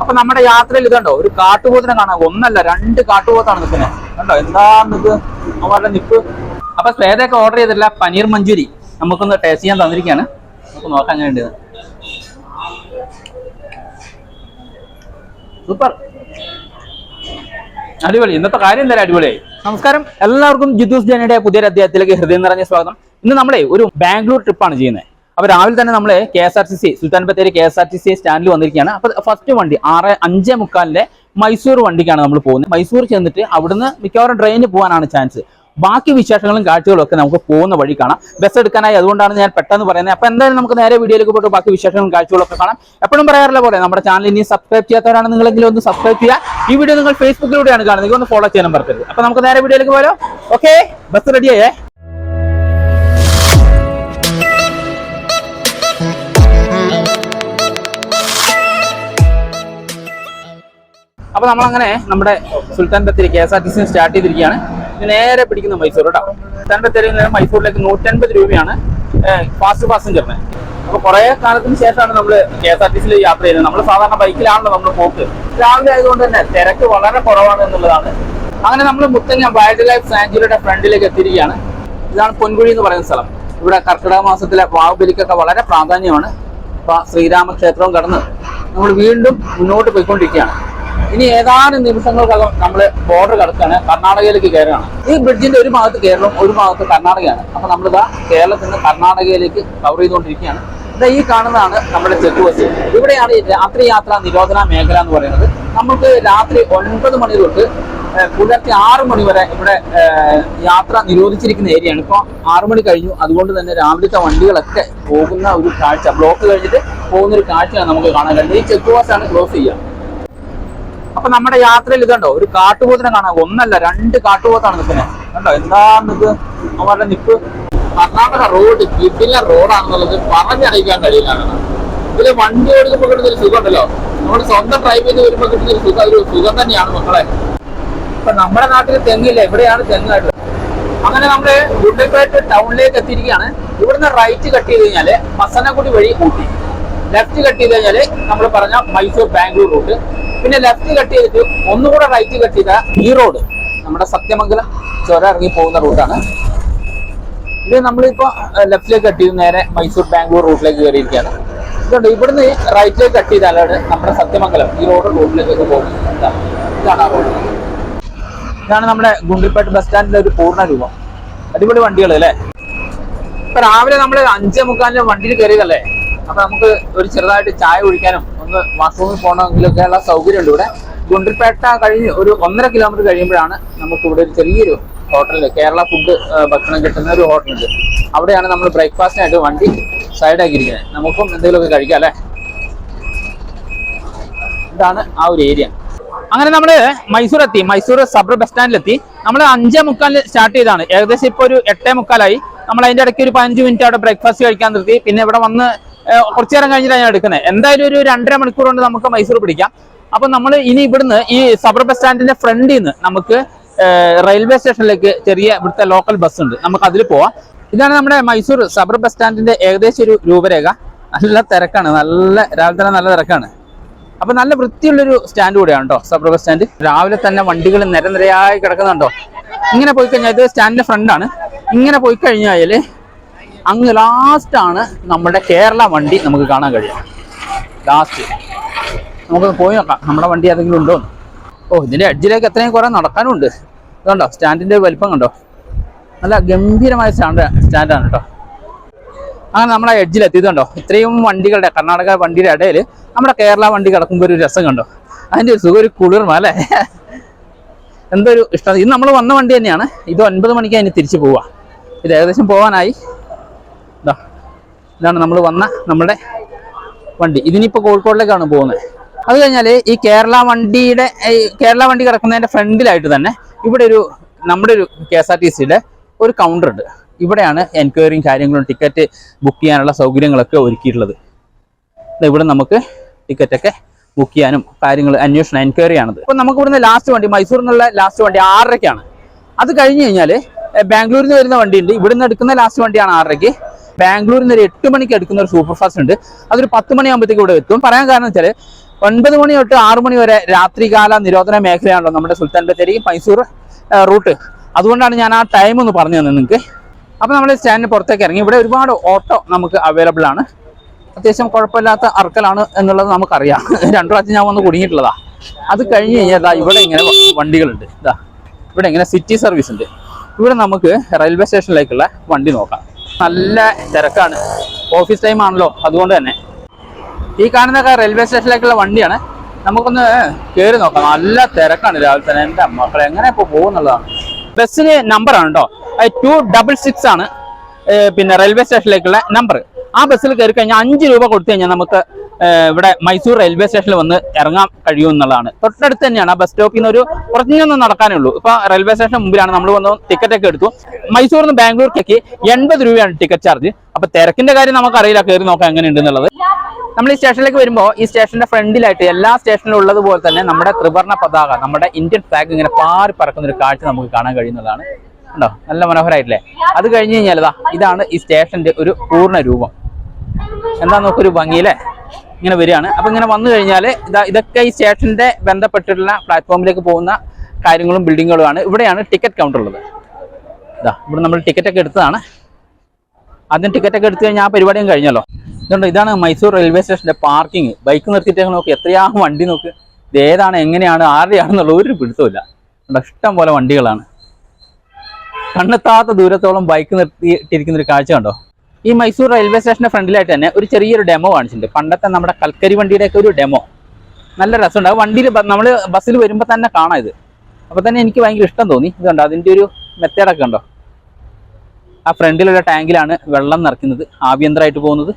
അപ്പൊ നമ്മുടെ യാത്രയിൽ ഇതുണ്ടോ? ഒരു കാട്ടുപോത്തിനെ കാണാം ഒന്നല്ല രണ്ട് കാട്ടുപോത്താണ് നിൽക്കുന്നത് കണ്ടോ? എന്താ നിക്ക്? അവരുടെ നിപ്പ് അപ്പൊ ശ്വേതയൊക്കെ ഓർഡർ ചെയ്തിട്ടില്ല പനീർ മഞ്ചൂരി നമുക്കൊന്ന് ടേസ്റ്റ് ചെയ്യാൻ തന്നിരിക്കുകയാണ് നമുക്ക് നോക്കാൻ വേണ്ടത്. സൂപ്പർ. അടിപൊളി. ഇന്നത്തെ കാര്യം എന്തായാലും അടിപൊളിയായി നമസ്കാരം. എല്ലാവർക്കും ജിദ്ദൂസ് ജനയുടെ പുതിയൊരു അധ്യായത്തിലേക്ക് ഹൃദയം നിറഞ്ഞ സ്വാഗതം. ഇന്ന് നമ്മളെ ഒരു ബാംഗ്ലൂർ ട്രിപ്പാണ് ചെയ്യുന്നത് അപ്പൊ രാവിലെ തന്നെ നമ്മൾ K S R T C Sultan Bathery K S R T C സ്റ്റാൻഡിൽ വന്നിരിക്കുകയാണ്. അപ്പൊ ഫസ്റ്റ് വണ്ടി ആറ് അഞ്ചേ മുക്കാലിന്റെ മൈസൂർ വണ്ടിക്കാണ് നമ്മൾ പോകുന്നത്. മൈസൂർ ചെന്നിട്ട് അവിടുന്ന് മിക്കവാറും ട്രെയിനിൽ പോകാനാണ് ചാൻസ് ബാക്കി വിശേഷങ്ങളും കാഴ്ചകളും ഒക്കെ നമുക്ക് പോകുന്ന വഴി കാണാം. ബസ് എടുക്കാനായി അതുകൊണ്ടാണ് ഞാൻ പെട്ടെന്ന് പറയുന്നത്. അപ്പൊ എന്തായാലും നമുക്ക് നേരെ വീഡിയോയിലേക്ക് പോയിട്ട് ബാക്കി വിശേഷങ്ങളും കാഴ്ചകളും ഒക്കെ കാണാം. എപ്പോഴും പറയാറില്ല പോലെ നമ്മുടെ ചാനൽ ഇനി സബ്സ്ക്രൈബ് ചെയ്യാത്തവരാണ് നിങ്ങളെങ്കിലും ഒന്ന് സബ്സ്ക്രൈബ് ചെയ്യുക. ഈ വീഡിയോ നിങ്ങൾ ഫേസ്ബുക്കിലൂടെയാണ് കാണുന്നത്. ഒന്ന് ഫോളോ ചെയ്യാനും മറക്കരുത്. അപ്പൊ നമുക്ക് നേരെ വീഡിയോയിലേക്ക് പോലോ ഓക്കെ ബസ് റെഡിയായേ അപ്പൊ നമ്മളങ്ങനെ നമ്മുടെ Sultan Bathery K S R T C start ചെയ്തിരിക്കുകയാണ്. നേരെ പിടിക്കുന്ന മൈസൂർ കേട്ടോ സുൽത്താൻ ബത്തേരിയിൽ നിന്ന് മൈസൂരിലേക്ക് നൂറ്റൻപത് രൂപയാണ് ഫാസ്റ്റ് പാസഞ്ചറിന് അപ്പൊ കുറെ കാലത്തിന് ശേഷമാണ് നമ്മൾ കെ എസ് ആർ ടി സിയിൽ യാത്ര ചെയ്യുന്നത്. നമ്മൾ സാധാരണ ബൈക്കിലാണല്ലോ നമ്മൾ പോക്ക്. രാവിലെ ആയതുകൊണ്ട് തന്നെ തിരക്ക് വളരെ കുറവാണ് എന്നുള്ളതാണ്. അങ്ങനെ നമ്മൾ മുത്തങ്ങ വൈൽഡ് ലൈഫ് സാഞ്ചുറിയുടെ ഫ്രണ്ടിലേക്ക് എത്തിയിരിക്കുകയാണ്. ഇതാണ് പൊൻകുഴി എന്ന് പറയുന്ന സ്ഥലം. ഇവിടെ കർക്കിടക മാസത്തിലെ വാവുബലിക്കൊക്കെ വളരെ പ്രാധാന്യമാണ്. അപ്പൊ ശ്രീരാമക്ഷേത്രവും കടന്ന് നമ്മൾ വീണ്ടും മുന്നോട്ട് പോയിക്കൊണ്ടിരിക്കുകയാണ്. ഇനി ഏതാനും നിമിഷങ്ങൾക്കകം നമ്മൾ ബോർഡർ കടക്കാണ്. കർണാടകയിലേക്ക് കയറുകയാണ്. ഈ ബ്രിഡ്ജിന്റെ ഒരു ഭാഗത്ത് കേരളം ഒരു ഭാഗത്ത് കർണാടകയാണ്. അപ്പൊ നമ്മളിതാ കേരളത്തിൽ നിന്ന് കർണാടകയിലേക്ക് കവർ ചെയ്തുകൊണ്ടിരിക്കുകയാണ്. ഇതാ ഈ കാണുന്നതാണ് നമ്മുടെ ചെക്ക് ബസ് ഇവിടെയാണ് രാത്രി യാത്രാ നിരോധന മേഖല എന്ന് പറയുന്നത്. നമുക്ക് രാത്രി ഒൻപത് മണി തൊട്ട് പുലർച്ചെ ആറ് മണി വരെ ഇവിടെ യാത്ര നിരോധിച്ചിരിക്കുന്ന ഏരിയയാണ്. ഇപ്പോൾ ആറു മണി കഴിഞ്ഞു. അതുകൊണ്ട് തന്നെ രാവിലത്തെ വണ്ടികളൊക്കെ പോകുന്ന ഒരു കാഴ്ച. ബ്ലോക്ക് കഴിഞ്ഞിട്ട് പോകുന്ന ഒരു കാഴ്ചയാണ് നമുക്ക് കാണാൻ കഴിയുന്നത്. ഈ ചെക്ക് ബസ് ആണ് ക്ലോസ് ചെയ്യുക. അപ്പൊ നമ്മുടെ യാത്രയിൽ ഇതുണ്ടോ? ഒരു കാട്ടുപോത്തിനെ കാണാം. ഒന്നല്ല രണ്ട് കാട്ടുപോത്താണ് നിൽക്കുന്നത്. കണ്ടോ? എന്താ നിക്ക് അവരുടെ നിപ്പ്. കർണാടക റോഡ് കിട്ടില്ല റോഡാണെന്നുള്ളത് പറഞ്ഞറിയിക്കാൻ കഴിയില്ല ഇതിൽ വണ്ടി ഓടിക്കുമ്പോൾ കിട്ടുന്ന ഒരു സുഖം ഉണ്ടല്ലോ നമ്മൾ സ്വന്തം ഡ്രൈവ് ചെയ്ത് വരുമ്പോൾ കിട്ടുന്ന ഒരു സുഖം ഒരു സുഖം തന്നെയാണ് മക്കളെ. ഇപ്പൊ നമ്മുടെ നാട്ടിൽ തെങ്ങില്ല. എവിടെയാണ് തെങ്ങായിട്ട് അങ്ങനെ നമ്മൾ ഗുണ്ടൽപേട്ട് ടൗണിലേക്ക് എത്തിയിരിക്കുകയാണ്. ഇവിടുന്ന് റൈറ്റ് കട്ട് ചെയ്ത് കഴിഞ്ഞാൽ മസനക്കുടി വഴി ഊട്ടി. ലെഫ്റ്റ് കട്ട് ചെയ്ത് കഴിഞ്ഞാൽ നമ്മൾ പറഞ്ഞ മൈസൂർ ബാംഗ്ലൂർ റൂട്ട് പിന്നെ ലെഫ്റ്റ് കട്ട് ചെയ്തിട്ട് ഒന്നുകൂടെ റൈറ്റ് കട്ട് ചെയ്ത ഈ റോഡ് നമ്മുടെ സത്യമംഗലം ചുരം ഇറങ്ങി പോകുന്ന റൂട്ടാണ് ഇത് നമ്മളിപ്പോ ലെഫ്റ്റിലേക്ക് കട്ട് ചെയ്ത് നേരെ മൈസൂർ ബാംഗ്ലൂർ റൂട്ടിലേക്ക് കയറിയിരിക്കുകയാണ്. ഇതുകൊണ്ട് ഇവിടുന്ന് റൈറ്റിലേക്ക് കട്ട് ചെയ്താലാണ് നമ്മുടെ സത്യമംഗലം ഈ റോഡ് റൂട്ടിലേക്ക് പോകുന്നത്. ഇതാണ്. ആ റോഡ് ഇതാണ് നമ്മുടെ ഗുണ്ടിപ്പേട്ട് ബസ് സ്റ്റാൻഡിന്റെ ഒരു പൂർണ രൂപം. അടിപൊളി വണ്ടികൾ അല്ലേ? ഇപ്പൊ രാവിലെ നമ്മൾ അഞ്ചേ മുക്കാലിന് വണ്ടിയിൽ കയറിയതല്ലേ? അപ്പൊ നമുക്ക് ഒരു ചെറുതായിട്ട് ചായ കുടിക്കാനും ഒന്ന് വാഷ്റൂമിൽ പോകണമെങ്കിലൊക്കെ ഉള്ള സൗകര്യം ഉണ്ട് ഇവിടെ. ഗുണ്ടിൽപേട്ട കഴിഞ്ഞ് ഒരു ഒന്നര കിലോമീറ്റർ കഴിയുമ്പോഴാണ് നമുക്ക് ഇവിടെ ഒരു ചെറിയൊരു ഹോട്ടലിൽ കേരള ഫുഡ് ഭക്ഷണം കിട്ടുന്ന ഒരു ഹോട്ടലുണ്ട് അവിടെയാണ് നമ്മൾ ബ്രേക്ക്ഫാസ്റ്റിനായിട്ട് വണ്ടി സൈഡാക്കിയിരിക്കുന്നത്. നമുക്കും എന്തെങ്കിലുമൊക്കെ കഴിക്കാം അല്ലേ? ഇതാണ് ആ ഒരു ഏരിയ അങ്ങനെ നമ്മൾ മൈസൂർ എത്തി മൈസൂർ സബർ ബസ് സ്റ്റാൻഡിലെത്തി നമ്മൾ അഞ്ചേ മുക്കാലിൽ സ്റ്റാർട്ട് ചെയ്താണ് ഏകദേശം ഇപ്പൊ ഒരു എട്ടേ മുക്കാലായി. നമ്മൾ അതിന്റെ ഇടയ്ക്ക് ഒരു പതിനഞ്ച് മിനിറ്റ് അവിടെ ബ്രേക്ക്ഫാസ്റ്റ് കഴിക്കാൻ നിർത്തി. പിന്നെ ഇവിടെ വന്ന് കുറച്ചു നേരം കഴിഞ്ഞിട്ടാണ് ഞാൻ എടുക്കുന്നത്. എന്തായാലും ഒരു രണ്ടര മണിക്കൂർ കൊണ്ട് നമുക്ക് മൈസൂർ പിടിക്കാം. അപ്പൊ നമ്മൾ ഇനി ഇവിടുന്ന് ഈ സബർ ബസ് സ്റ്റാൻഡിന്റെ ഫ്രണ്ടിൽ നിന്ന് നമുക്ക് റെയിൽവേ സ്റ്റേഷനിലേക്ക് ചെറിയ ഇവിടുത്തെ ലോക്കൽ ബസ് ഉണ്ട്. നമുക്ക് അതിൽ പോവാം. ഇതാണ് നമ്മുടെ മൈസൂർ സബർ ബസ് സ്റ്റാൻഡിന്റെ ഏകദേശം ഒരു രൂപരേഖ. നല്ല തിരക്കാണ്. നല്ല രാവിലെ തന്നെ നല്ല തിരക്കാണ്. അപ്പൊ നല്ല വൃത്തിയുള്ളൊരു സ്റ്റാൻഡ് കൂടെയാണ് കേട്ടോ സബർ ബസ് സ്റ്റാൻഡ് രാവിലെ തന്നെ വണ്ടികൾ നിരനിരയായി കിടക്കുന്നുണ്ടോ ഇങ്ങനെ പോയി കഴിഞ്ഞാൽ ഇത് സ്റ്റാൻഡിന്റെ ഫ്രണ്ടാണ് ഇങ്ങനെ പോയി കഴിഞ്ഞാൽ അങ്ങ് ലാസ്റ്റ് ആണ് നമ്മുടെ കേരള വണ്ടി നമുക്ക് കാണാൻ കഴിയും ലാസ്റ്റ് നമുക്കൊന്ന് പോയി നോക്കാം. നമ്മുടെ വണ്ടി ഏതെങ്കിലും ഉണ്ടോ ഓ ഇതിന്റെ അഡ്ജിലേക്ക് എത്രയും കുറെ നടക്കാനുണ്ട്. അതുകൊണ്ടോ സ്റ്റാൻഡിന്റെ വലിപ്പം കണ്ടോ? നല്ല ഗംഭീരമായ സ്റ്റാൻഡ് സ്റ്റാൻഡാണ് കേട്ടോ. അങ്ങനെ നമ്മളെ എഡ്ജിൽ എത്തിയതുണ്ടോ ഇത്രയും വണ്ടികളുടെ കർണാടക വണ്ടിയുടെ ഇടയിൽ നമ്മുടെ കേരള വണ്ടി കിടക്കുമ്പോൾ ഒരു രസം കണ്ടോ? അതിന്റെ ഒരു സുഖം ഒരു കുളിർമ അല്ലേ? എന്തൊരു ഇഷ്ടം. ഇത് നമ്മൾ വന്ന വണ്ടി തന്നെയാണ്. ഇത് ഒൻപത് മണിക്ക് അതിന് തിരിച്ചു പോവുക. ഇത് ഏകദേശം പോകാനായി ഇതാണ് നമ്മൾ വന്ന നമ്മുടെ വണ്ടി. ഇതിനിപ്പോൾ കോഴിക്കോടിലേക്കാണ് പോകുന്നത്. അത് കഴിഞ്ഞാൽ ഈ കേരള വണ്ടിയുടെ കേരള വണ്ടി കിടക്കുന്നതിന്റെ ഫ്രണ്ടിലായിട്ട് തന്നെ ഇവിടെ ഒരു നമ്മുടെ ഒരു കെ എസ് ആർ ടി സിയുടെ ഒരു കൗണ്ടർ ഉണ്ട്. ഇവിടെയാണ് എൻക്വയറിയും കാര്യങ്ങളും ടിക്കറ്റ് ബുക്ക് ചെയ്യാനുള്ള സൗകര്യങ്ങളൊക്കെ ഒരുക്കിയിട്ടുള്ളത്. ഇവിടെ നമുക്ക് ടിക്കറ്റൊക്കെ ബുക്ക് ചെയ്യാനും കാര്യങ്ങൾ അന്വേഷണം എൻക്വയറി ആണത്. അപ്പോൾ നമുക്ക് ഇവിടുന്ന് ലാസ്റ്റ് വണ്ടി മൈസൂരിൽ നിന്നുള്ള ലാസ്റ്റ് വണ്ടി ആറരയ്ക്കാണ്. അത് കഴിഞ്ഞ് കഴിഞ്ഞാൽ ബാംഗ്ലൂരിൽ നിന്ന് വരുന്ന വണ്ടിയുണ്ട്. ഇവിടുന്ന് എടുക്കുന്ന ലാസ്റ്റ് വണ്ടിയാണ് ആറരയ്ക്ക്. ബാംഗ്ലൂരിൽ നിന്ന് ഒരു എട്ട് മണിക്ക് എടുക്കുന്ന ഒരു സൂപ്പർ ഫാസ്റ്റ് ഉണ്ട്. അതൊരു പത്ത് മണിയാകുമ്പോഴത്തേക്ക് ഇവിടെ എത്തും. പറയാൻ കാരണം വെച്ചാൽ ഒൻപത് മണി തൊട്ട് ആറ് മണി വരെ രാത്രികാല നിരോധന മേഖലയാണല്ലോ നമ്മുടെ സുൽത്താൻ ബത്തേരി മൈസൂർ റൂട്ട്. അതുകൊണ്ടാണ് ഞാൻ ആ ടൈം ഒന്ന് പറഞ്ഞു തന്നത് നിങ്ങൾക്ക് അപ്പോൾ നമ്മൾ സ്റ്റാൻഡിന് പുറത്തേക്ക് ഇറങ്ങി. ഇവിടെ ഒരുപാട് ഓട്ടോ നമുക്ക് അവൈലബിൾ ആണ്. അത്യാവശ്യം കുഴപ്പമില്ലാത്ത അറക്കലാണ് എന്നുള്ളത് നമുക്കറിയാം. രണ്ടു പ്രാവശ്യം ഞാൻ വന്ന് കുടുങ്ങിയിട്ടുള്ളതാ. അത് കഴിഞ്ഞ് കഴിഞ്ഞാൽ ഇവിടെ ഇങ്ങനെ വണ്ടികളുണ്ട്. ഇതാ ഇവിടെ ഇങ്ങനെ സിറ്റി സർവീസ് ഉണ്ട്. ഇവിടെ നമുക്ക് റെയിൽവേ സ്റ്റേഷനിലേക്കുള്ള വണ്ടി നോക്കാം. നല്ല തിരക്കാണ്. ഓഫീസ് ടൈം ആണല്ലോ അതുകൊണ്ട് തന്നെ. ഈ കാണുന്നൊക്കെ റെയിൽവേ സ്റ്റേഷനിലേക്കുള്ള വണ്ടിയാണ്. നമുക്കൊന്ന് കയറി നോക്കാം. നല്ല തിരക്കാണ് രാവിലെ തന്നെ. എന്റെ മക്കളെ എങ്ങനെ ഇപ്പോൾ പോകുന്നുള്ളതാണ്. ബസ്സിന് നമ്പറാണ് കേട്ടോ ടു ഡബിൾ സിക്സ് ആണ്. പിന്നെ റെയിൽവേ സ്റ്റേഷനിലേക്കുള്ള നമ്പർ ആ ബസ്സിൽ കയറി കഴിഞ്ഞാൽ അഞ്ച് രൂപ കൊടുത്തു കഴിഞ്ഞാൽ നമുക്ക് ഇവിടെ മൈസൂർ റെയിൽവേ സ്റ്റേഷനിൽ വന്ന് ഇറങ്ങാൻ കഴിയും എന്നുള്ളതാണ്. തൊട്ടടുത്ത് തന്നെയാണ് ആ ബസ് സ്റ്റോപ്പിൽ നിന്ന് ഒരു കുറഞ്ഞൊന്നും നടക്കാനേ ഉള്ളൂ. ഇപ്പൊ റെയിൽവേ സ്റ്റേഷൻ മുമ്പിലാണ് നമ്മൾ വന്ന് ടിക്കറ്റ് ഒക്കെ എടുത്തു. മൈസൂരിൽ നിന്ന് ബാംഗ്ലൂർക്കൊക്കെ എൺപത് രൂപയാണ് ടിക്കറ്റ് ചാർജ് അപ്പൊ തിരക്കിന്റെ കാര്യം നമുക്കറിയില്ല കയറി നോക്കാം എങ്ങനെയുണ്ട് എന്നുള്ളത്. നമ്മൾ ഈ സ്റ്റേഷനിലേക്ക് വരുമ്പോൾ ഈ സ്റ്റേഷന്റെ ഫ്രണ്ടിലായിട്ട് എല്ലാ സ്റ്റേഷനിലും ഉള്ളതുപോലെ തന്നെ നമ്മുടെ ത്രിവർണ പതാക നമ്മുടെ ഇന്ത്യൻ ഫ്ലാഗ് ഇങ്ങനെ പാറി പറക്കുന്ന ഒരു കാഴ്ച നമുക്ക് കാണാൻ കഴിയുന്നതാണ് ഉണ്ടോ നല്ല മനോഹരായിട്ടില്ലേ? അത് കഴിഞ്ഞ് കഴിഞ്ഞാൽ ഇതാ ഇതാണ് ഈ സ്റ്റേഷന്റെ ഒരു പൂർണ രൂപം. എന്താ നോക്കൊരു ഭംഗിയില്ലേ? ഇങ്ങനെ വരികയാണ്. അപ്പൊ ഇങ്ങനെ വന്നു കഴിഞ്ഞാൽ ഇതാ ഇതൊക്കെ ഈ സ്റ്റേഷന്റെ ബന്ധപ്പെട്ടിട്ടുള്ള പ്ലാറ്റ്ഫോമിലേക്ക് പോകുന്ന കാര്യങ്ങളും ബിൽഡിങ്ങുകളുമാണ് ഇവിടെയാണ് ടിക്കറ്റ് കൗണ്ടർ ഉള്ളത്. ഇതാ ഇവിടെ നമ്മൾ ടിക്കറ്റ് ഒക്കെ എടുത്തതാണ്. ആദ്യം ടിക്കറ്റ് ഒക്കെ എടുത്തു കഴിഞ്ഞാൽ ആ പരിപാടിയും കഴിഞ്ഞല്ലോ. ഇതുകൊണ്ട് ഇതാണ് മൈസൂർ റെയിൽവേ സ്റ്റേഷന്റെ പാർക്കിംഗ് ബൈക്ക് നിർത്തിയിട്ട് നോക്കി എത്രയാ വണ്ടി നോക്ക്. ഇത് ഏതാണ് എങ്ങനെയാണ് ആരുടെയാണെന്നുള്ള ഒരു പിടുത്തമില്ല ഇഷ്ടം പോലെ വണ്ടികളാണ്. കണ്ണെത്താത്ത ദൂരത്തോളം ബൈക്ക് നിർത്തിയിട്ടിരിക്കുന്ന ഒരു കാഴ്ച കണ്ടോ? ഈ മൈസൂർ റെയിൽവേ സ്റ്റേഷന്റെ ഫ്രണ്ടിലായിട്ട് തന്നെ ഒരു ചെറിയൊരു ഡെമോ കാണിച്ചിട്ടുണ്ട്. പണ്ടത്തെ നമ്മുടെ കൽക്കരി വണ്ടിയുടെ ഒക്കെ ഒരു ഡെമോ നല്ല രസമുണ്ട്. വണ്ടിയിൽ നമ്മൾ ബസ്സിൽ വരുമ്പോൾ തന്നെ കാണാം ഇത്. അപ്പോൾ തന്നെ എനിക്ക് ഭയങ്കര ഇഷ്ടം തോന്നി. ഇതുണ്ടോ അതിന്റെ ഒരു മെത്തേഡൊക്കെ ഉണ്ടോ ആ ഫ്രണ്ടിലുള്ള ടാങ്കിലാണ് വെള്ളം നിറയ്ക്കുന്നത് ആഭ്യന്തരമായിട്ട് പോകുന്നത്.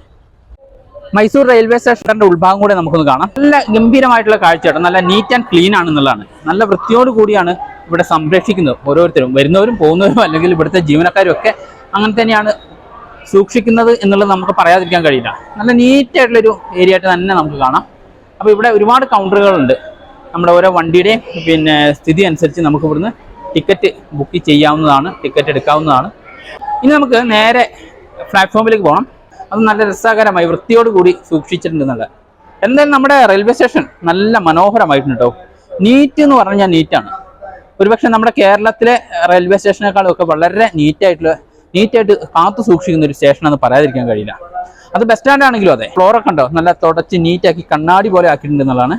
മൈസൂർ റെയിൽവേ സ്റ്റേഷന്റെ ഉൾഭാഗം കൂടെ നമുക്കൊന്ന് കാണാം. നല്ല ഗംഭീരമായിട്ടുള്ള കാഴ്ച നല്ല നീറ്റ് ആൻഡ് ക്ലീൻ ആണെന്നുള്ളതാണ്. നല്ല വൃത്തിയോട് കൂടിയാണ് ഇവിടെ സംരക്ഷിക്കുന്നത് ഓരോരുത്തരും. വരുന്നവരും പോകുന്നവരും അല്ലെങ്കിൽ ഇവിടുത്തെ ജീവനക്കാരും ഒക്കെ അങ്ങനെ തന്നെയാണ് സൂക്ഷിക്കുന്നത് എന്നുള്ളത് നമുക്ക് പറയാതിരിക്കാൻ കഴിയില്ല. നല്ല നീറ്റായിട്ടുള്ളൊരു ഏരിയ ആയിട്ട് തന്നെ നമുക്ക് കാണാം. അപ്പോൾ ഇവിടെ ഒരുപാട് കൗണ്ടറുകളുണ്ട് നമ്മുടെ ഓരോ വണ്ടിയുടെയും പിന്നെ സ്ഥിതി അനുസരിച്ച് നമുക്ക് ഇവിടുന്ന് ടിക്കറ്റ് ബുക്ക് ചെയ്യാവുന്നതാണ് ടിക്കറ്റ് എടുക്കാവുന്നതാണ്. ഇനി നമുക്ക് നേരെ പ്ലാറ്റ്ഫോമിലേക്ക് പോകണം അത് നല്ല രസകരമായി വൃത്തിയോട് കൂടി സൂക്ഷിച്ചിട്ടുണ്ടെന്നുള്ള എന്തായാലും നമ്മുടെ റെയിൽവേ സ്റ്റേഷൻ നല്ല മനോഹരമായിട്ടുണ്ട് കേട്ടോ. നീറ്റ് എന്ന് പറഞ്ഞാൽ നീറ്റാണ് ഒരുപക്ഷെ നമ്മുടെ കേരളത്തിലെ റെയിൽവേ സ്റ്റേഷനേക്കാളും ഒക്കെ വളരെ നീറ്റായിട്ടുള്ള നീറ്റായിട്ട് കാത്തു സൂക്ഷിക്കുന്ന ഒരു സ്റ്റേഷനാണെന്ന് പറയാതിരിക്കാൻ കഴിയില്ല. അത് ബസ് സ്റ്റാൻഡ് ആണെങ്കിലും അതെ. ഫ്ലോറൊക്കെ ഉണ്ടോ? നല്ല തുടച്ച് നീറ്റാക്കി കണ്ണാടി പോലെ ആക്കിയിട്ടുണ്ട് എന്നുള്ളതാണ്.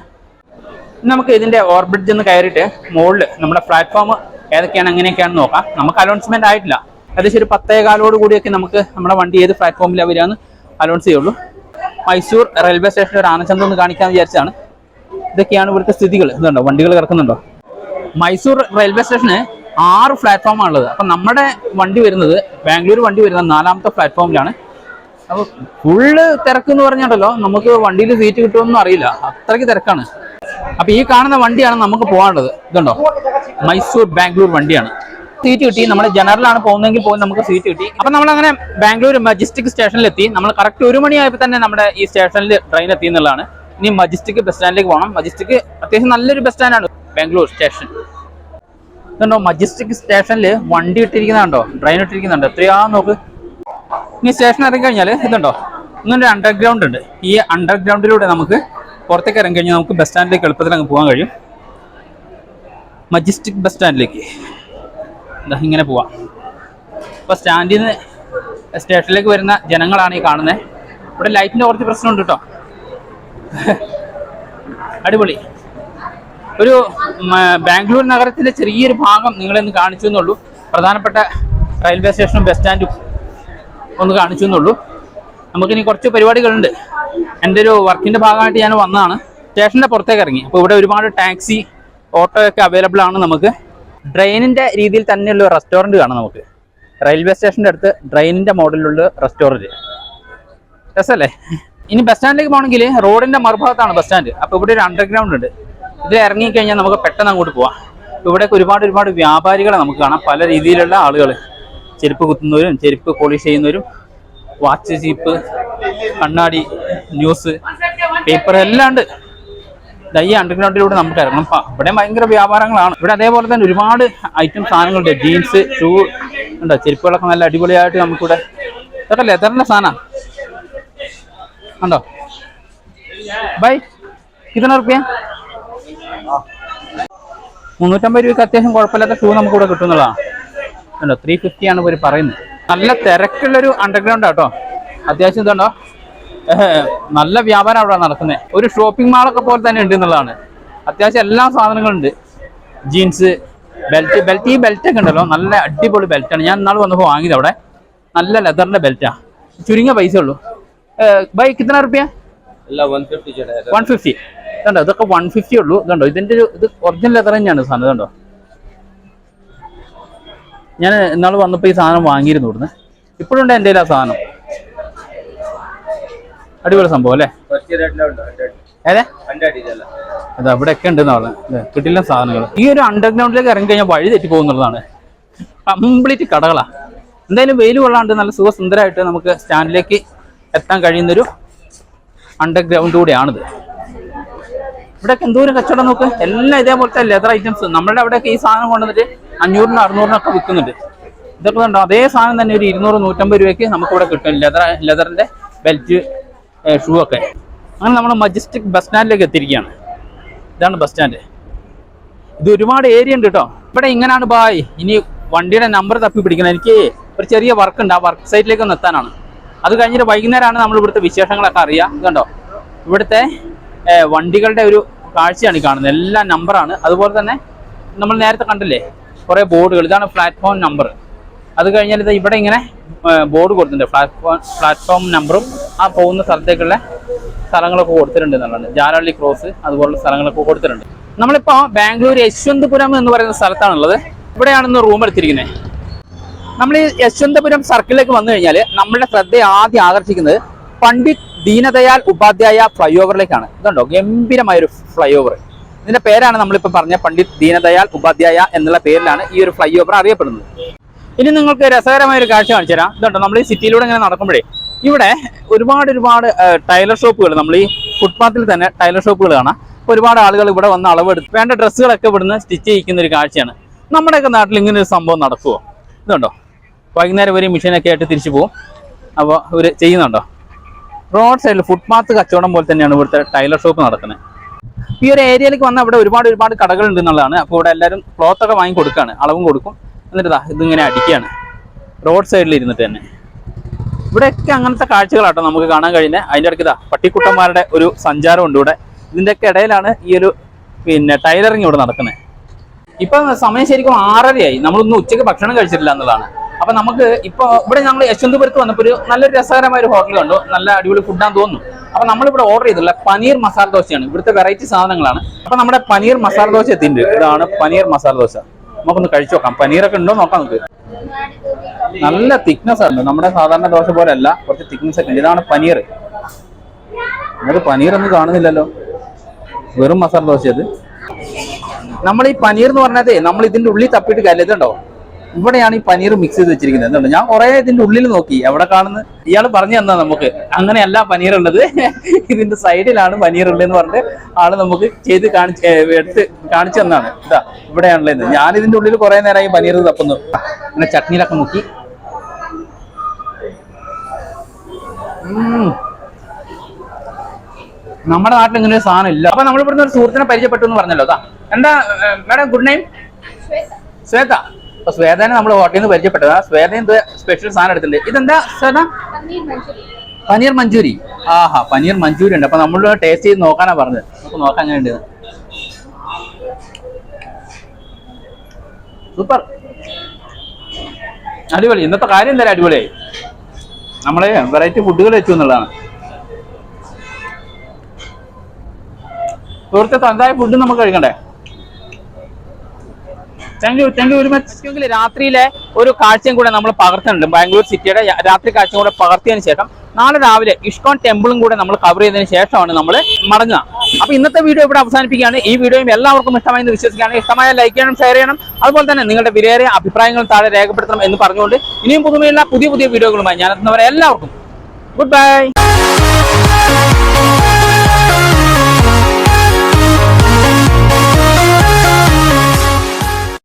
നമുക്ക് ഇതിന്റെ ഓർബിറ്റ് ഒന്ന് കയറിയിട്ട് മുകളിൽ നമ്മുടെ പ്ലാറ്റ്ഫോം ഏതൊക്കെയാണ് എങ്ങനെയൊക്കെയാണെന്ന് നോക്കാം. നമുക്ക് അലോൺസ്മെന്റ് ആയിട്ടില്ല. ഏകദേശം ഒരു പത്തേ കാലോട് കൂടിയൊക്കെ നമുക്ക് നമ്മുടെ വണ്ടി ഏത് പ്ലാറ്റ്ഫോമിലാണ് വരികയെന്ന് അനൗൺസ് ചെയ്യുള്ളൂ. മൈസൂർ റെയിൽവേ സ്റ്റേഷനിൽ ഒരു ആനച്ചന്തം ഒന്ന് കാണിക്കാമെന്ന് വിചാരിച്ചാണ് ഇതൊക്കെയാണ് ഇവിടുത്തെ സ്ഥിതികൾ. ഇതുണ്ടോ? വണ്ടികൾ കിടക്കുന്നുണ്ടോ? മൈസൂർ റെയിൽവേ സ്റ്റേഷന് ആറ് പ്ലാറ്റ്ഫോമാണുള്ളത് അപ്പം നമ്മുടെ വണ്ടി വരുന്നത് ബാംഗ്ലൂർ വണ്ടി വരുന്നത് നാലാമത്തെ പ്ലാറ്റ്ഫോമിലാണ് അപ്പോൾ ഫുള്ള് തിരക്ക് എന്ന് പറഞ്ഞാണ്ടല്ലോ നമുക്ക് വണ്ടിയിൽ സീറ്റ് കിട്ടുമെന്നും അറിയില്ല. അത്രയ്ക്ക് തിരക്കാണ്. അപ്പൊ ഈ കാണുന്ന വണ്ടിയാണ് നമുക്ക് പോകാനുള്ളത്. ഇതുണ്ടോ? മൈസൂർ ബാംഗ്ലൂർ വണ്ടിയാണ്. സീറ്റ് കിട്ടി. നമ്മൾ ജനറലാണ് പോകുന്നതെങ്കിൽ പോലും നമുക്ക് സീറ്റ് കിട്ടി. അപ്പൊ നമ്മൾ അങ്ങനെ ബാംഗ്ലൂർ മജിസ്റ്റിക് സ്റ്റേഷനിലെത്തി നമ്മൾ കറക്റ്റ് ഒരു മണിയായപ്പോൾ തന്നെ നമ്മുടെ ഈ സ്റ്റേഷനിൽ ട്രെയിൻ എത്തി എന്നുള്ളതാണ്. ഇനി മജിസ്റ്റിക് ബസ് സ്റ്റാൻഡിലേക്ക് പോകണം മജിസ്റ്റിക് അത്യാവശ്യം നല്ലൊരു ബസ് സ്റ്റാൻഡാണ് ബാംഗ്ലൂർ സ്റ്റേഷൻ ഇതുണ്ടോ? മജിസ്റ്റിക് സ്റ്റേഷനിൽ വണ്ടി ഇട്ടിരിക്കുന്നുണ്ടോ? ട്രെയിൻ ഇട്ടിരിക്കുന്നുണ്ടോ? എത്രയാ നോക്ക്. ഇനി സ്റ്റേഷൻ ഇറങ്ങി കഴിഞ്ഞാൽ ഇതുണ്ടോ? ഇന്നൊരു അണ്ടർഗ്രൗണ്ട് ഉണ്ട്. ഈ അണ്ടർഗ്രൗണ്ടിലൂടെ നമുക്ക് പുറത്തേക്ക് ഇറങ്ങി കഴിഞ്ഞാൽ നമുക്ക് ബസ് സ്റ്റാൻഡിലേക്ക് എളുപ്പത്തിൽ അങ്ങ് പോകാൻ കഴിയും. മജിസ്റ്റിക് ബസ് സ്റ്റാൻഡിലേക്ക് എന്താ ഇങ്ങനെ പോവാം. അപ്പോൾ സ്റ്റാൻഡിൽ നിന്ന് സ്റ്റേഷനിലേക്ക് വരുന്ന ജനങ്ങളാണ് ഈ കാണുന്നത് ഇവിടെ ലൈറ്റിന്റെ കുറച്ച് പ്രശ്നമുണ്ട് കേട്ടോ. അടിപൊളി. ഒരു ബാംഗ്ലൂർ നഗരത്തിന്റെ ചെറിയൊരു ഭാഗം നിങ്ങളെന്ന് കാണിച്ചു എന്നുള്ളൂ. പ്രധാനപ്പെട്ട റെയിൽവേ സ്റ്റേഷനും ബസ് സ്റ്റാൻഡും ഒന്ന് കാണിച്ചു എന്നുള്ളൂ. നമുക്കിനി കുറച്ച് പരിപാടികളുണ്ട്. എന്റെ ഒരു വർക്കിന്റെ ഭാഗമായിട്ട് ഞാൻ വന്നതാണ്. സ്റ്റേഷന്റെ പുറത്തേക്ക് ഇറങ്ങി. അപ്പോൾ ഇവിടെ ഒരുപാട് ടാക്സി ഓട്ടോ ഒക്കെ അവൈലബിൾ ആണ് നമുക്ക്. ഡ്രെയിനിന്റെ രീതിയിൽ തന്നെയുള്ള റെസ്റ്റോറന്റ് കാണാം നമുക്ക്. റെയിൽവേ സ്റ്റേഷന്റെ അടുത്ത് ഡ്രെയിനിന്റെ മോഡലിലുള്ള റെസ്റ്റോറന്റ്. രസമല്ലേ? ഇനി ബസ് സ്റ്റാൻഡിലേക്ക് പോകണമെങ്കിൽ റോഡിന്റെ മറുഭാഗത്താണ് ബസ് സ്റ്റാൻഡ്. അപ്പോൾ ഇവിടെ ഒരു അണ്ടർഗ്രൗണ്ട് ഉണ്ട്. ഇതിൽ ഇറങ്ങിക്കഴിഞ്ഞാൽ നമുക്ക് പെട്ടെന്ന് അങ്ങോട്ട് പോവാം. ഇവിടെ ഒരുപാട് ഒരുപാട് വ്യാപാരികളെ നമുക്ക് കാണാം. പല രീതിയിലുള്ള ആളുകൾ. ചെരുപ്പ് കുത്തുന്നവരും ചെരുപ്പ് പോളിഷ് ചെയ്യുന്നവരും വാച്ച് ചീപ്പ് കണ്ണാടി ന്യൂസ് പേപ്പർ എല്ലാം ഉണ്ട്. ഈ അണ്ടർഗ്രൗണ്ടിലൂടെ നമുക്ക് ഇറങ്ങണം. ഇവിടെ ഭയങ്കര വ്യാപാരങ്ങളാണ്. ഇവിടെ അതേപോലെ തന്നെ ഒരുപാട് ഐറ്റം സാധനങ്ങളുണ്ട്. ജീൻസ് ഷൂ ഉണ്ടോ? ചെരുപ്പുകളൊക്കെ നല്ല അടിപൊളിയായിട്ട് നമുക്കിവിടെ ഇതൊക്കെ ലെതറിന്റെ സാധനമാണ് ഉണ്ടോ? ബൈ. കിतना റുപ്യ മുന്നൂറ്റമ്പത് രൂപയ്ക്ക് അത്യാവശ്യം കുഴപ്പമില്ലാത്ത ഷൂ നമുക്ക് ഇവിടെ കിട്ടുന്നതാണ് കണ്ടോ ത്രീ ഫിഫ്റ്റി ആണ് ഇവർ പറയുന്നത്. നല്ല തിരക്കുള്ളൊരു അണ്ടർഗ്രൗണ്ട് ആട്ടോ അത്യാവശ്യം ഇതുണ്ടോ? നല്ല വ്യാപാരം അവിടെ നടക്കുന്നത് ഒരു ഷോപ്പിംഗ് മാളൊക്കെ പോലെ തന്നെ ഉണ്ട് എന്നുള്ളതാണ്. അത്യാവശ്യം എല്ലാ സാധനങ്ങളുണ്ട് ജീൻസ് ബെൽറ്റ് ബെൽറ്റ് ഈ ബെൽറ്റ് ഒക്കെ ഉണ്ടല്ലോ. നല്ല അടിപൊളി ബെൽറ്റാണ് ഞാൻ ഇന്നാൾ വന്നപ്പോൾ വാങ്ങിയത് അവിടെ. നല്ല ലെതറിന്റെ ബെൽറ്റാ ചുരുങ്ങിയ പൈസ ഉള്ളൂ. ബൈക്ക് ഇത്ര റുപ്യ? വൺ ഫിഫ്റ്റി കണ്ടോ ഇതൊക്കെ വൺ ഫിഫ്റ്റി ഉള്ളൂ. ഇതുണ്ടോ ഇതിന്റെ ഒരു ഇത് ഒറിജിനൽ ലെതർ തന്നെയാണ് സാധനം ഇതുണ്ടോ? ഞാൻ ഇന്നാൾ വന്നപ്പോൾ ഈ സാധനം വാങ്ങിയിരുന്നു ഇവിടുന്ന്. ഇപ്പോഴുണ്ട് എന്റെ കയ്യിൽ ആ സാധനം. അടിപൊളി സംഭവം അല്ലേ? ഏതെ? അതെ അവിടെ ഒക്കെ ഉണ്ട് എന്നാണ് കിട്ടില്ല സാധനങ്ങൾ ഈ ഒരു അണ്ടർഗ്രൗണ്ടിലേക്ക് ഇറങ്ങി കഴിഞ്ഞാൽ വഴി തെറ്റി പോകുന്നുള്ളതാണ്. കംപ്ലീറ്റ് കടകളാ. എന്തായാലും വെയിൽ കൊള്ളാണ്ട് നല്ല സുഖസുന്ദരമായിട്ട് നമുക്ക് സ്റ്റാൻഡിലേക്ക് എത്താൻ കഴിയുന്നൊരു അണ്ടർഗ്രൗണ്ട് കൂടിയാണിത്. ഇവിടെയൊക്കെ എന്തോരം കച്ചവടം നോക്ക്? എല്ലാം ഇതേപോലത്തെ ലെതർ ഐറ്റംസ് നമ്മുടെ അവിടെയൊക്കെ ഈ സാധനം കൊണ്ടുവന്നിട്ട് അഞ്ഞൂറിനും അറുന്നൂറിനൊക്കെ വിൽക്കുന്നുണ്ട്. ഇതൊക്കെ ഉണ്ടോ അതേ സാധനം തന്നെ ഒരു ഇരുന്നൂറ് നൂറ്റമ്പത് രൂപയ്ക്ക് നമുക്ക് ഇവിടെ കിട്ടും ലെതർ ലെതറിന്റെ ബെൽറ്റ് ഷൂ ഒക്കെ. അങ്ങനെ നമ്മൾ മജസ്റ്റിക് ബസ് സ്റ്റാൻഡിലേക്ക് എത്തിയിരിക്കുകയാണ്. ഇതാണ് ബസ് സ്റ്റാൻഡ് ഇത് ഒരുപാട് ഏരിയ ഉണ്ട് കേട്ടോ. ഇവിടെ ഇങ്ങനെയാണ് ബായ്. ഇനി വണ്ടിയുടെ നമ്പർ തപ്പി പിടിക്കണം. എനിക്ക് ഒരു ചെറിയ വർക്ക് ഉണ്ട്. ആ വർക്ക് സൈറ്റിലേക്ക് ഒന്ന് എത്താനാണ്. അത് കഴിഞ്ഞിട്ട് വൈകുന്നേരമാണ് നമ്മൾ ഇവിടുത്തെ വിശേഷങ്ങളൊക്കെ അറിയുക. കണ്ടോ? ഇവിടുത്തെ വണ്ടികളുടെ ഒരു കാഴ്ചയാണ് ഈ കാണുന്നത്. എല്ലാം നമ്പറാണ് അതുപോലെ തന്നെ നമ്മൾ നേരത്തെ കണ്ടില്ലേ കുറേ ബോർഡുകൾ ഇതാണ് പ്ലാറ്റ്ഫോം നമ്പർ അത് കഴിഞ്ഞാൽ ഇത് ഇവിടെ ഇങ്ങനെ ബോർഡ് കൊടുത്തിട്ടുണ്ട്. പ്ലാറ്റ്ഫോം പ്ലാറ്റ്ഫോം നമ്പറും ആ പോകുന്ന സ്ഥലത്തേക്കുള്ള സ്ഥലങ്ങളൊക്കെ കൊടുത്തിട്ടുണ്ട് എന്നുള്ളതാണ്. ജാലഹള്ളി ക്രോസ് അതുപോലുള്ള സ്ഥലങ്ങളൊക്കെ കൊടുത്തിട്ടുണ്ട്. നമ്മളിപ്പോൾ ബാംഗ്ലൂർ യശ്വന്തപുരം എന്ന് പറയുന്ന സ്ഥലത്താണുള്ളത്. ഇവിടെയാണ് ഇന്ന് റൂം എടുത്തിരിക്കുന്നത്. നമ്മൾ ഈ യശ്വന്തപുരം സർക്കിളിലേക്ക് വന്നു കഴിഞ്ഞാൽ നമ്മുടെ ശ്രദ്ധയെ ആദ്യം ആകർഷിക്കുന്നത് പണ്ഡിറ്റ് ദീനദയാൽ ഉപാധ്യായ ഫ്ലൈ ഓവറിലേക്കാണ് ഇതുണ്ടോ? ഗംഭീരമായ ഒരു ഫ്ലൈ ഓവർ ഇതിന്റെ പേരാണ് നമ്മളിപ്പോൾ പറഞ്ഞ പണ്ഡിറ്റ് ദീനദയാൽ ഉപാധ്യായ എന്നുള്ള പേരിലാണ് ഈ ഒരു ഫ്ലൈ ഓവർ അറിയപ്പെടുന്നത്. ഇനി നിങ്ങൾക്ക് രസകരമായ ഒരു കാഴ്ച കാണിച്ചു തരാം. ഇതുണ്ടോ? നമ്മൾ ഈ സിറ്റിയിലൂടെ ഇങ്ങനെ നടക്കുമ്പോഴേ ഇവിടെ ഒരുപാട് ഒരുപാട് ടൈലർ ഷോപ്പുകൾ നമ്മൾ ഈ ഫുട്പാത്തിൽ തന്നെ ടൈലർ ഷോപ്പുകൾ കാണാം. ഒരുപാട് ആളുകൾ ഇവിടെ വന്ന് അളവെടുത്ത് വേണ്ട ഡ്രസ്സുകളൊക്കെ ഇവിടുന്ന് സ്റ്റിച്ച് ചെയ്യിക്കുന്ന ഒരു കാഴ്ചയാണ്. നമ്മുടെയൊക്കെ നാട്ടിൽ ഇങ്ങനെ ഒരു സംഭവം നടക്കുമോ ഇതുണ്ടോ? വൈകുന്നേരം വരെ മെഷീനൊക്കെ ആയിട്ട് തിരിച്ചു പോകും അപ്പോൾ ഇവർ ചെയ്യുന്നുണ്ടോ? റോഡ് സൈഡിൽ ഫുട്പാത്ത് കച്ചവടം പോലെ തന്നെയാണ് ഇവിടുത്തെ ടൈലർ ഷോപ്പ് നടക്കുന്നത് ഈ ഒരു ഏരിയയിലേക്ക് വന്നാൽ ഇവിടെ ഒരുപാട് ഒരുപാട് കടകൾ ഉണ്ട് എന്നുള്ളതാണ്. അപ്പോൾ ഇവിടെ എല്ലാവരും ക്ലോത്ത് ഒക്കെ വാങ്ങി കൊടുക്കുകയാണ് അളവും കൊടുക്കും. എന്നിട്ട് ദാ ഇതിങ്ങനെ അടിക്കുകയാണ് റോഡ് സൈഡിൽ ഇരുന്നിട്ട് തന്നെ. ഇവിടെയൊക്കെ അങ്ങനത്തെ കാഴ്ചകളാട്ടോ നമുക്ക് കാണാൻ കഴിയുന്നത് അതിന്റെ ഇടയ്ക്ക് ഇതാ പട്ടിക്കുട്ടന്മാരുടെ ഒരു സഞ്ചാരമുണ്ട് ഇവിടെ. ഇതിന്റെയൊക്കെ ഇടയിലാണ് ഈ ഒരു പിന്നെ ടൈലറിങ് ഇവിടെ നടക്കുന്നത് ഇപ്പം സമയം ശരിക്കും ആറരയായി. നമ്മളൊന്നും ഉച്ചയ്ക്ക് ഭക്ഷണം കഴിച്ചിട്ടില്ല എന്നുള്ളതാണ്. അപ്പൊ നമുക്ക് ഇപ്പൊ ഇവിടെ ഞങ്ങൾ യശ്വന്തപുരത്ത് വന്നപ്പോൾ ഒരു നല്ലൊരു രസകരമായ ഒരു ഹോട്ടൽ കണ്ടു. നല്ല അടിപൊളി ഫുഡാന്ന് തോന്നുന്നു. അപ്പൊ നമ്മളിവിടെ ഓർഡർ ചെയ്തിട്ടുള്ള പനീർ മസാല ദോശയാണ്. ഇവിടുത്തെ വെറൈറ്റി സാധനങ്ങളാണ്. അപ്പൊ നമ്മുടെ പനീർ മസാല ദോശ എത്തിയിട്ടുണ്ട്. ഇതാണ് പനീർ മസാല ദോശ. നമുക്കൊന്ന് കഴിച്ചു നോക്കാം. പനീറൊക്കെ ഉണ്ടോ നോക്കാം നമുക്ക്. നല്ല തിക്നെസ് ആണ്. നമ്മുടെ സാധാരണ ദോശ പോലെ അല്ല കുറച്ച് തിക്നെസ് ഒക്കെ ഉണ്ട്. ഇതാണ് പനീർ. നമുക്ക് പനീർ ഒന്നും കാണുന്നില്ലല്ലോ. വെറും മസാല ദോശ അത് നമ്മൾ ഈ പനീർ എന്ന് പറഞ്ഞതേ നമ്മൾ ഇതിന്റെ ഉള്ളിൽ തപ്പിയിട്ട് കല്ലുണ്ടോ ഇവിടെയാണ് ഈ പനീർ മിക്സ് ചെയ്ത് വെച്ചിരിക്കുന്നത്. എന്തുണ്ട്? ഞാൻ കുറെ ഇതിന്റെ ഉള്ളിൽ നോക്കി. എവിടെ കാണുന്നു? ഇയാൾ പറഞ്ഞു തന്നാ നമുക്ക്. അങ്ങനെയല്ല പനീർ ഉള്ളത് ഇതിന്റെ സൈഡിലാണ് പനീർ ഉള്ളതെന്ന് പറഞ്ഞിട്ട് ആൾ നമുക്ക് ചെയ്ത് കാണിച്ച് എടുത്ത് കാണിച്ചു തന്നാണ്. ഇതാ ഇവിടെയാണുള്ളത് ഞാൻ ഇതിന്റെ ഉള്ളിൽ കുറെ നേരമായി പനീർ തപ്പുന്നു. അങ്ങനെ ചട്നിയിലൊക്കെ നോക്കി. നമ്മുടെ നാട്ടിൽ ഇങ്ങനെ ഒരു സാധനം ഇല്ല. അപ്പൊ നമ്മൾ ഇവിടുന്ന് ഒരു സുഹൃത്തിനെ പരിചയപ്പെട്ടു എന്ന് പറഞ്ഞല്ലോ. അതാ എന്താ മാഡം ഗുഡ് നെയിം? ശ്വേത. അപ്പൊ സ്വേദന നമ്മൾ ഹോട്ടലിൽ നിന്ന് പരിചയപ്പെട്ടതാ. സ്വേദന എന്ത് സ്പെഷ്യൽ സാധനം എടുത്തിട്ടുണ്ട്. ഇതെന്താ സ്വേദ? പനീർ മഞ്ചൂരി. പനീർ മഞ്ചൂരി. ആഹാ പനീർ മഞ്ചൂരി ഉണ്ട്. അപ്പൊ നമ്മൾ ടേസ്റ്റ് ചെയ്ത് നോക്കാനാ പറഞ്ഞത്. നമുക്ക് നോക്കാൻ അങ്ങനെ ഉണ്ട് സൂപ്പർ. അടിപൊളി. ഇന്നത്തെ കാര്യം എന്തായാലും അടിപൊളി നമ്മളെ വെറൈറ്റി ഫുഡുകൾ വെച്ചു എന്നുള്ളതാണ്. സുഹൃത്തെ തനതായ ഫുഡ് നമുക്ക് കഴിക്കണ്ടേ? രാത്രിയിലെ ഒരു കാഴ്ചയും കൂടെ നമ്മൾ പകർത്തുന്നുണ്ട്. ബാംഗ്ലൂർ സിറ്റിയുടെ രാത്രി കാഴ്ചയും കൂടെ പകർത്തിയതിന് ശേഷം നാളെ രാവിലെ ഇഷ്കോൺ ടെമ്പിളും കൂടെ നമ്മൾ കവർ ചെയ്തതിനു ശേഷമാണ് നമ്മൾ മടങ്ങുക. അപ്പൊ ഇന്നത്തെ വീഡിയോ ഇവിടെ അവസാനിപ്പിക്കുകയാണ്. ഈ വീഡിയോയും എല്ലാവർക്കും ഇഷ്ടമായി എന്ന് വിശ്വസിക്കുകയാണ്. ഇഷ്ടമായ ലൈക്ക് ചെയ്യണം ഷെയർ ചെയ്യണം. അതുപോലെ തന്നെ നിങ്ങളുടെ വിലയേറിയ അഭിപ്രായങ്ങൾ താഴെ രേഖപ്പെടുത്തണം എന്ന് പറഞ്ഞുകൊണ്ട് ഇനിയും പുതുമയുള്ള പുതിയ പുതിയ വീഡിയോകളുമായി ഞാൻ എത്തുന്നവരെ എല്ലാവർക്കും. Good bye